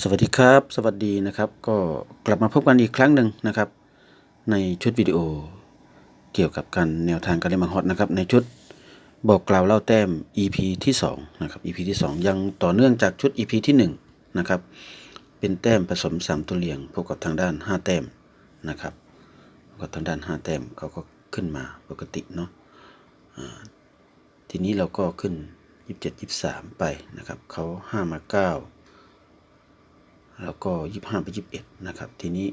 สวัสดีครับ สวัสดีนะครับ ก็กลับมาพบกันอีกครั้งหนึ่งนะครับ ในชุดวิดีโอ เกี่ยวกับการแนวทางการเล่นมังฮอตนะครับ ในชุดบอกกล่าวเล่าแต้ม EP ที่2นะครับ EP ที่ 2 ยังต่อเนื่องจากชุด EP ที่1นะครับเป็นแต้มผสมสามตัวเลียงพบกับทางด้าน 5 แต้มนะครับพบกับทางด้าน 5 แต้มเขาก็ขึ้นมาปกติเนาะทีนี้เราก็ขึ้น 27 23 ไปนะครับเขา5มา9 แล้วก็ยี่ห้าไปยี่สิบเอ็ดนะครับ ทีนี้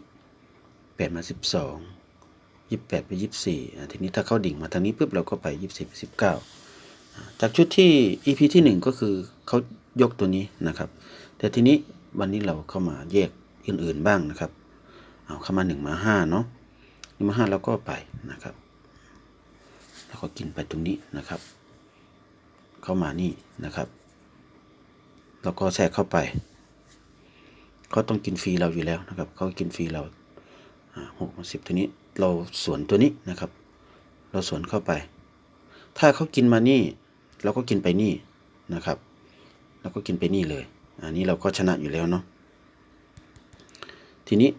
แปดมาสิบสองยี่แปดไปยี่สี่ทีนี้ถ้าเข้าดิ่งมาทางนี้ปุ๊บเราก็ไปยี่สิบสิบเก้าจากชุดที่ EP ที่หนึ่งก็คือเขายกตัวนี้นะครับ แต่ทีนี้วันนี้เราเข้ามาแยกอื่นๆบ้างนะครับ เอาเข้ามาหนึ่งมาห้าเนาะหนึ่งมาห้าเราก็ไปนะครับ แล้วก็กินไปตรงนี้นะครับ เข้ามานี่นะครับ แล้วก็แทรกเข้าไป เขาต้องกินฟรีเราอยู่แล้วนะครับเขากินฟรีเราหกสิบตัวนี้เราสวนตัวนี้นะครับ เราสวนเข้าไป ถ้าเขากินมานี่ เราก็กินไปนี่นะครับเราก็กินไปนี่เลย อันนี้เราก็ชนะอยู่แล้วเนาะทีนี้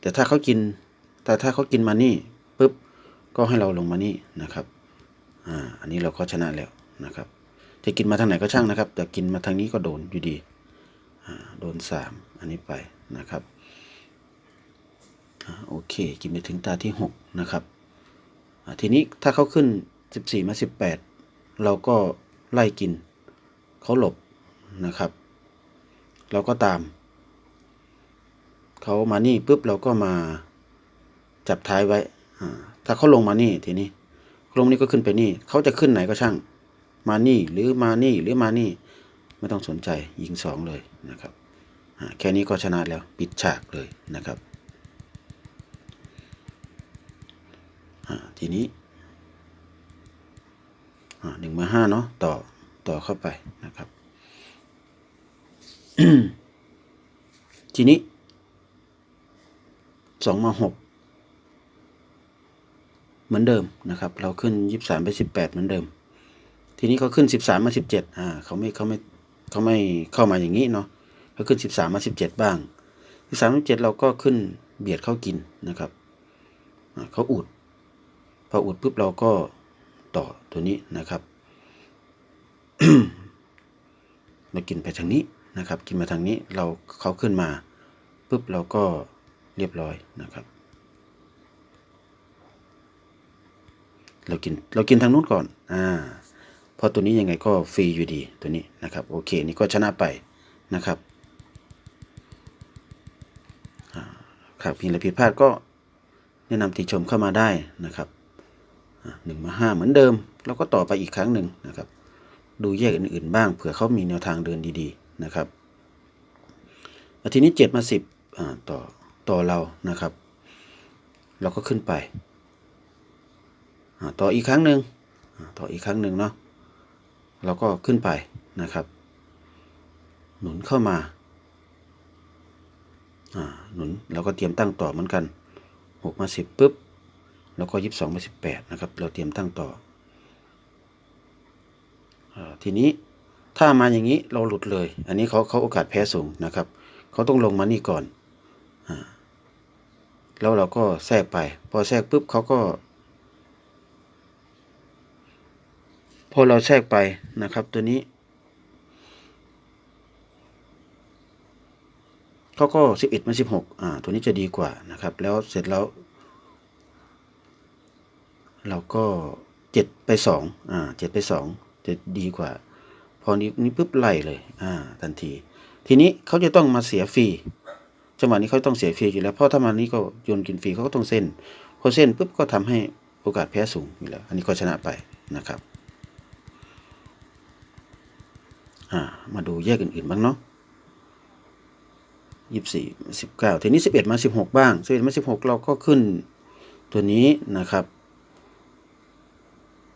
แต่ถ้าเขากิน แต่ถ้าเขากินมานี่ปุ๊บก็ให้เราลงมานี่นะครับอ่าอันนี้เราก็ชนะแล้วนะครับ จะกินมาทางไหนก็ช่างนะครับ แต่กินมาทางนี้ก็โดนอยู่ดีโดนสาม อันนี้ไปนะครับโอเค กินไปถึงตาที่หกนะครับ ทีนี้ถ้าเขาขึ้นสิบสี่มาสิบแปดเราก็ไล่กิน เขาหลบนะครับ เราก็ตาม เขามานี่ปุ๊บเราก็มาจับท้ายไว้ ถ้าเขาลงมานี่ทีนี้ ลงนี่ก็ขึ้นไปนี่ เขาจะขึ้นไหนก็ช่าง มานี่หรือมานี่หรือมานี่ ไม่ต้องสนใจยิงสองเลยนะครับ แค่นี้ก็ชนะแล้วปิดฉากเลยนะครับ ทีนี้หนึ่งมาห้าเนาะต่อต่อเข้าไปนะครับ ทีนี้สองมาหกเหมือนเดิมนะครับ เราขึ้นยี่สามไปสิบแปดเหมือนเดิม ทีนี้เขาขึ้นสิบสามมาสิบเจ็ดอ่าเขาไม่เขาไม่เขาไม่เข้ามาอย่างนี้เนาะ เขาขึ้นสิบสามมาสิบเจ็ดบ้างสิบสามสิบเจ็ดเราก็ขึ้นเบียดเข้ากินนะครับเขาอุด พออุดปุ๊บเราก็ต่อตัวนี้นะครับมากินไปทางนี้นะครับ กินมาทางนี้เราเขาขึ้นมาปุ๊บเราก็เรียบร้อยนะครับ เรากินเรากินทางนู้นก่อนอ่าพราะตัวนี้ยังไงก็ฟรีอยู่ดีตัวนี้นะครับ โอเค นี่ก็ชนะไปนะครับ ครับมีอะไรผิดพลาดก็แนะนำติชมเข้ามาได้นะครับหนึ่งมาห้าเหมือนเดิมแล้วก็ต่อไปอีกครั้งหนึ่งนะครับ ดูแยกอื่นๆบ้างเผื่อเขามีแนวทางเดินดีๆนะครับทีนี้เจ็ดมาสิบต่อต่อเรานะครับ เราก็ขึ้นไปต่ออีกครั้งหนึ่งต่ออีกครั้งหนึ่งเนาะเราก็ขึ้นไปนะครับ หนุนเข้ามา อ่าหนุนเราก็เตรียมตั้งต่อเหมือนกันหกมาสิบปุ๊บแล้วก็ยี่สิบสองมาสิบแปดนะครับ เราเตรียมตั้งต่ออทีนี้ถ้ามาอย่างนี้เราหลุดเลย อันนี้เขาเขาโอกาสแพ้สูงนะครับเขาต้องลงมานี่ก่อนอแล้วเราก็แทรกไป พอแทรกปุ๊บเขาก็ พอเราแทรกไปนะครับ ตัวนี้ เขาก็สิบเอ็ดมาสิบหกอ่า ตัวนี้จะดีกว่านะครับ แล้วเสร็จแล้ว เราก็เจ็ดไปสองอ่าเจ็ดไปสองจะดีกว่า พอนี้นี้ปุ๊บไล่เลย อ่า ทันที ทีนี้เขาจะต้องมาเสียฟรีจังหวะนี้เขาต้องเสียฟรีอยู่แล้วเพราะถ้ามานี้ก็โยนกินฟรีเขาก็ต้องเส้นพอเส้นปุ๊บก็ทำให้โอกาสแพ้สูงอยู่แล้ว อันนี้ก็ชนะไปนะครับ อ่า มาดูแยกอื่นๆบ้างเนาะ ยี่สี่สิบเก้าทีนี้สิบเอ็ดมาสิบหกบ้างสิบเอ็ดมาสิบหกเราก็ขึ้นตัวนี้นะครับ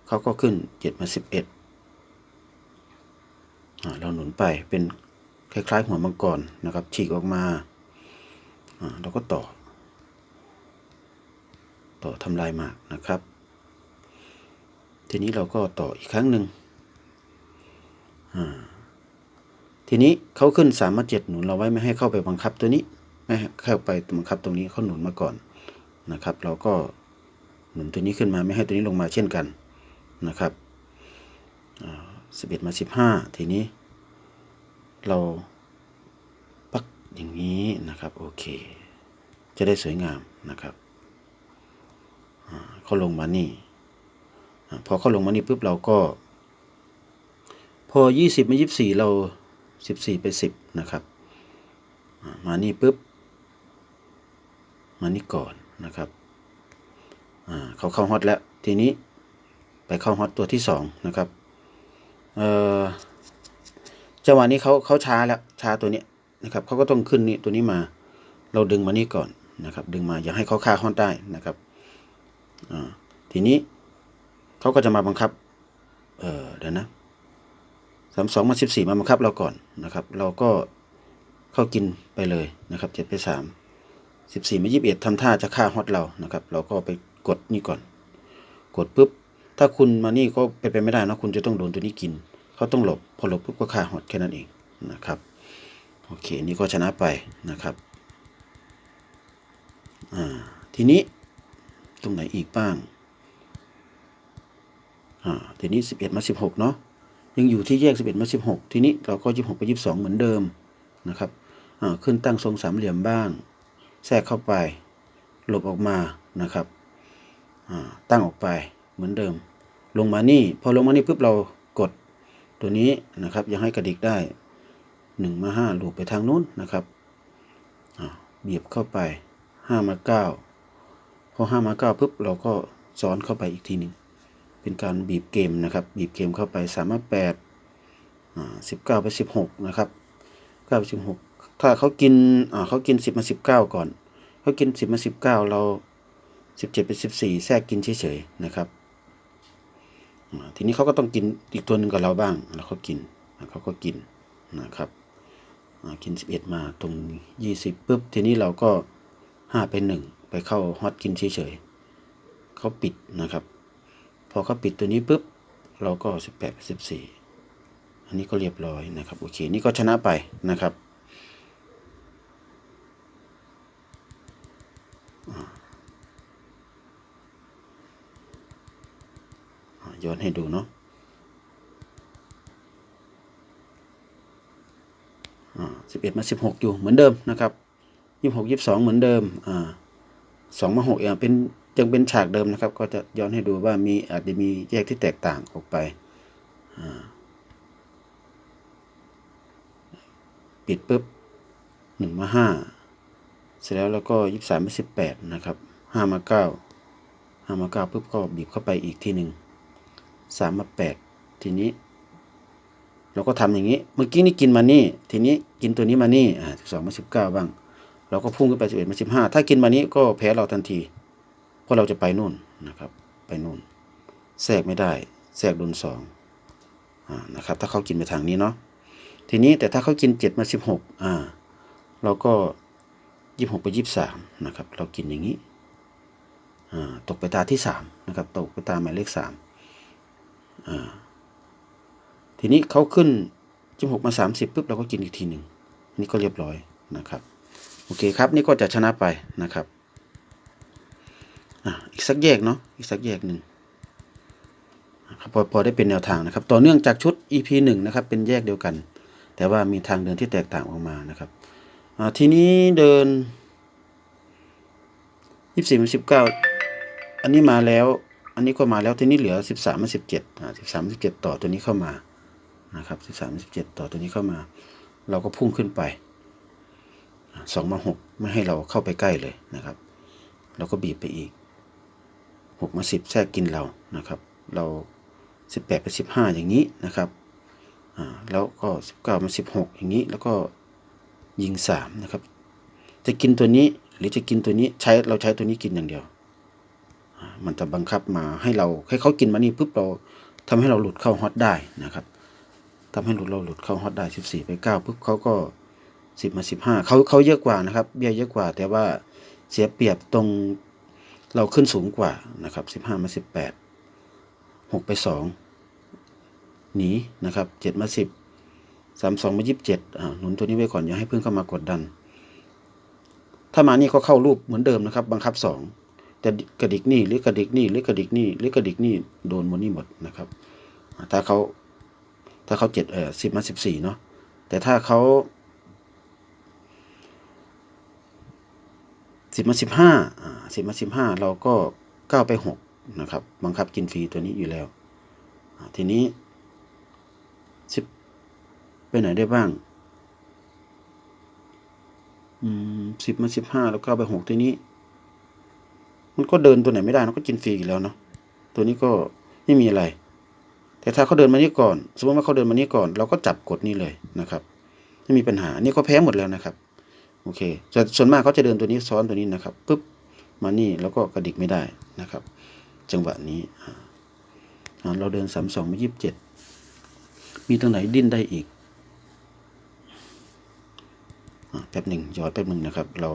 เขาก็ขึ้นเจ็ดมาสิบเอ็ดเราหนุนไปเป็นคล้ายๆหัวมังกรนะครับฉีกออกมาเราก็ต่อ ต่อทำลายหมากนะครับ ทีนี้เราก็ต่ออีกครั้งหนึ่งที ทีนี้เขาขึ้นสามมาเจ็ดหนุนเราไว้ไม่ให้เข้าไปบังคับตัวนี้ไม่ให้เข้าไปบังคับตรงนี้เขาหนุนมาก่อนนะครับ เราก็หนุนตัวนี้ขึ้นมาไม่ให้ตัวนี้ลงมาเช่นกันนะครับสิบเอ็ดมาสิบห้าทีนี้ เราปักอย่างนี้นะครับโอเค จะได้สวยงามนะครับเขาลงมานี่พอเขาลงมานี่ปุ๊บเราก็ พอยี่สิบมายี่สี่เรา สิบสี่ไปสิบนะครับอ่ามานี่ปุ๊บ มานี่ก่อนนะครับเขาเข้าฮอตแล้ว ทีนี้ไปเข้าฮอตตัวที่สองนะครับจังหวะนี้เขาเขาช้าแล้วช้าตัวนี้นะครับเขาก็ต้องขึ้นนี่ตัวนี้มา เราดึงมานี่ก่อนนะครับ ดึงมาอย่าให้เขาฆ่าฮอตได้นะครับทีนี้เขาก็จะมาบังคับ เออเดี๋ยวนะ สามสองมาสิบสี่มาบังคับเราก่อนนะครับ เราก็เข้ากินไปเลยนะครับเจ็ดไปสามสิบสี่มายี่สิบเอ็ดทำท่าจะฆ่าฮอตเรานะครับ เราก็ไปกดนี่ก่อน กดปุ๊บ ถ้าคุณมานี่ก็เป็นไปไม่ได้นะคุณจะต้องโดนตัวนี้กิน เขาต้องหลบ พอหลบปุ๊บก็ฆ่าฮอตแค่นั้นเองนะครับ โอเค นี่ก็ชนะไปนะครับอ่าทีนี้ตรงไหนอีกบ้างอ่าทีนี้สิบเอ็ดมาสิบหกเนาะ ยังอยู่ที่แยกสิบเอ็ดมาสิบหกทีนี้เราก็ยี่สิบหกไปยี่สิบสองเหมือนเดิมนะครับขึ้นตั้งทรงสามเหลี่ยมบ้าง แทรกเข้าไป หลบออกมานะครับตั้งออกไปเหมือนเดิม ลงมานี่ พอลงมานี่ปุ๊บเรากดตัวนี้นะครับยังให้กระดิกได้หนึ่งมาห้าลูปไปทางนู้นนะครับอ่าบียบเข้าไปห้ามาเก้าพอห้ามาเก้าปุ๊บเราก็ซ้อนเข้าไปอีกทีหนึ่ง เป็นการบีบเกมนะครับบีบเกมเข้าไปสามารถแปดสิบเก้าไปสิบหกนะครับเก้าไปสิบหกถ้าเขากินเขากินสิบมาสิบเก้าก่อนเขากินสิบมาสิบเก้าเราสิบเจ็ดไปสิบสี่แทรกกินเฉยๆนะครับทีนี้เขาก็ต้องกินอีกตัวหนึ่งกับเราบ้างแล้วเขากินเขาก็กินนะครับกินสิบเอ็ดมาตรงยี่สิบปุ๊บทีนี้เราก็ห้าไปหนึ่งไปเข้าฮอตกินเฉยๆเขาปิดนะครับ พอเขาปิดตัวนี้ปุ๊บเราก็สิบแปดสิบสี่อันนี้ก็เรียบร้อยนะครับ โอเค นี่ก็ชนะไปนะครับย้อนให้ดูเนาะสิบเอ็ดมาสิบหกอยู่เหมือนเดิมนะครับยี่สิบหกยี่สิบสองเหมือนเดิม อ่าสองมาหกอะเป็น ยังเป็นฉากเดิมนะครับ ก็จะย้อนให้ดูว่ามีอาจจะมีแยกที่แตกต่างออกไป ปิดปุ๊บหนึ่งมาห้าเสร็จแล้วแล้วก็ยี่สิบสามมาสิบแปดนะครับห้ามาเก้าห้ามาเก้าปุ๊บก็บีบเข้าไปอีกทีหนึ่งสามมาแปดทีนี้ เราก็ทำอย่างนี้ เมื่อกี้นี่กินมานี่ ทีนี้กินตัวนี้มานี่อ่าสิบสองมาสิบเก้าบ้าง เราก็พุ่งขึ้นไปสิบเอ็ดมาสิบห้าถ้ากินมานี้ก็แพ้เราทันที เพราะเราจะไปนู่นนะครับ ไปนู่น แทรกไม่ได้ แทรกโดนสองอ่านะครับ ถ้าเขากินไปทางนี้เนาะ ทีนี้แต่ถ้าเขากินเจ็ดมาสิบหกอ่า เราก็ยี่หกไปยี่สามนะครับ เรากินอย่างนี้อ่าตกไปตาที่สามนะครับ ตกไปตาหมายเลขสามอ่าทีนี้เขาขึ้นจิ้มหกมาสามสิบปุ๊บเราก็กินอีกทีหนึ่งนี่ก็เรียบร้อยนะครับ โอเคครับ นี่ก็จะชนะไปนะครับ อะอีกสักแยกเนาะอีกสักแยกหนึ่งครับพอพอได้เป็นแนวทางนะครับ ต่อเนื่องจากชุด EP หนึ่งนะครับ เป็นแยกเดียวกัน แต่ว่ามีทางเดินที่แตกต่างออกมานะครับทีนี้เดินยี่สิบสิบเก้าอันนี้มาแล้ว อันนี้ก็มาแล้วทีนี้เหลือสิบสามสิบเจ็ดอ่าสิบสามสิบเจ็ดต่อตัวนี้เข้ามานะครับสิบสามสิบเจ็ดต่อตัวนี้เข้ามา เราก็พุ่งขึ้นไปสองมาหกไม่ให้เราเข้าไปใกล้เลยนะครับ เราก็บีบไปอีก หกมาสิบแทรกกินเรานะครับ เราสิบแปดไปสิบห้าอย่างนี้นะครับอ่าแล้วก็สิบเก้ามาสิบหกอย่างนี้แล้วก็ยิงสามนะครับ จะกินตัวนี้หรือจะกินตัวนี้ใช้เราใช้ตัวนี้กินอย่างเดียว มันจะบังคับมาให้เราให้เขากินมานี่ปุ๊บเราทำให้เราหลุดเข้าฮอตได้นะครับทำให้หลุดเราหลุดเข้าฮอตได้สิบสี่ไปเก้าปุ๊บเขาก็สิบมาสิบห้าเขาเขาเยอะกว่านะครับ เบี้ยเยอะกว่า แต่ว่าเสียเปรียบตรง เราขึ้นสูงกว่านะครับสิบห้ามาสิบแปดหกไปสองหนีนะครับเจ็ดมาสิบสามสองมายี่สิบเจ็ดอ่าหนุนตัวนี้ไว้ก่อน อย่าให้เพื่อนเข้ามากดดัน ถ้ามานี่ก็เข้ารูปเหมือนเดิมนะครับ บังคับสองแต่กระดิกนี่หรือกระดิกนี่หรือกระดิกนี่หรือกระดิกนี่โดนหมดนี่หมดนะครับ ถ้าเขาถ้าเขาเจ็ดเออสิบมาสิบสี่เนาะแต่ถ้าเขา สิบมาสิบห้าอ่าสิบมาสิบห้าเราก็เก้าไปหกนะครับ บังคับกินฟรีตัวนี้อยู่แล้ว ทีนี้สิบไปไหนได้บ้างอืมสิบมาสิบห้าแล้วก็เอาไปหกตัวนี้ มันก็เดินตัวไหนไม่ได้นะก็กินฟรีอีกแล้วเนาะตัวนี้ก็ไม่มีอะไร แต่ถ้าเขาเดินมานี่ก่อน สมมติว่าเขาเดินมานี่ก่อน เราก็จับกดนี่เลยนะครับ ไม่มีปัญหาอันนี่ก็แพ้หมดแล้วนะครับ โอเคส่วนมากเขาจะเดินตัวนี้ซ้อนตัวนี้นะครับปุ๊บมานี่แล้วก็กระดิกไม่ได้นะครับ จังหวะนี้เราเดินสามสองมายี่สิบเจ็ดมีตรงไหนดิ้นได้อีกอแป๊บหนึ่งย้อนแป๊บหนึ่งนะครับ เรา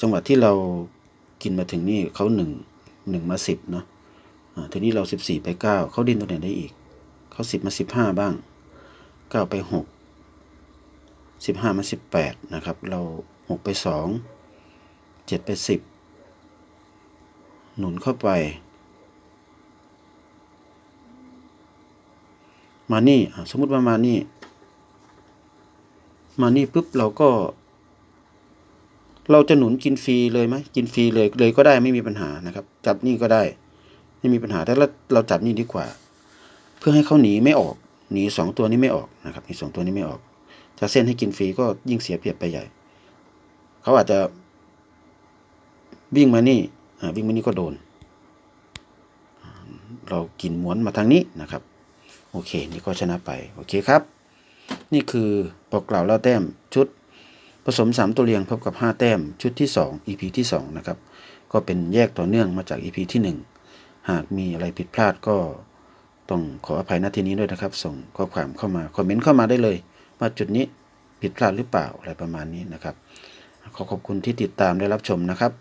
จังหวะที่เรากินมาถึงนี่เขาหนึ่งหนึ่งมาสิบเนาะทีนี้เราสิบสี่ไปเก้าเขาดิ้นตรงไหนได้อีกเขาสิบมาสิบห้าบ้างเก้าไปหก สิบห้ามาสิบแปดนะครับ เราหกไปสองเจ็ดไปสิบหนุนเข้าไป มานี่สมมุติว่ามานี่ มานี่ปุ๊บเราก็ เราจะหนุนกินฟรีเลยไหมกินฟรีเลยเลยก็ได้ไม่มีปัญหานะครับ จับนี่ก็ได้ไม่มีปัญหาแต่เราเราจับนี่ดีกว่า เพื่อให้เขาหนีไม่ออกหนีสองตัวนี้ไม่ออกนะครับหนีสองตัวนี้ไม่ออก ถ้าเส้นให้กินฟรีก็ยิ่งเสียเปรียบไปใหญ่ เขาอาจจะวิ่งมานี่อ่าวิ่งมานี่ก็โดน เรากินม้วนมาทางนี้นะครับ โอเค นี่ก็ชนะไป โอเคครับ นี่คือบอกกล่าวเล่าแต้มชุดผสม 3 ตัวเรียงพบกับ 5 แต้มชุดที่ 2 EP ที่ 2 นะครับ ก็เป็นแยกต่อเนื่องมาจาก EP ที่ 1 หากมีอะไรผิดพลาดก็ต้องขออภัยณที่นี้ด้วยนะครับ ส่งข้อความเข้ามา คอมเมนต์เข้ามาได้เลย ว่าจุดนี้ผิดพลาดหรือเปล่าอะไรประมาณนี้นะครับ ขอขอบคุณที่ติดตามได้รับชมนะครับ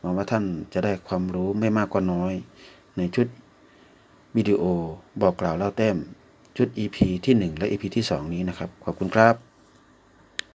หวังว่าท่านจะได้ความรู้ไม่มากก็น้อย ในชุดวิดีโอบอกกล่าวเล่าแต้มชุด EP ที่ 1 และ EP ที่ 2 นี้นะครับ ขอบคุณครับ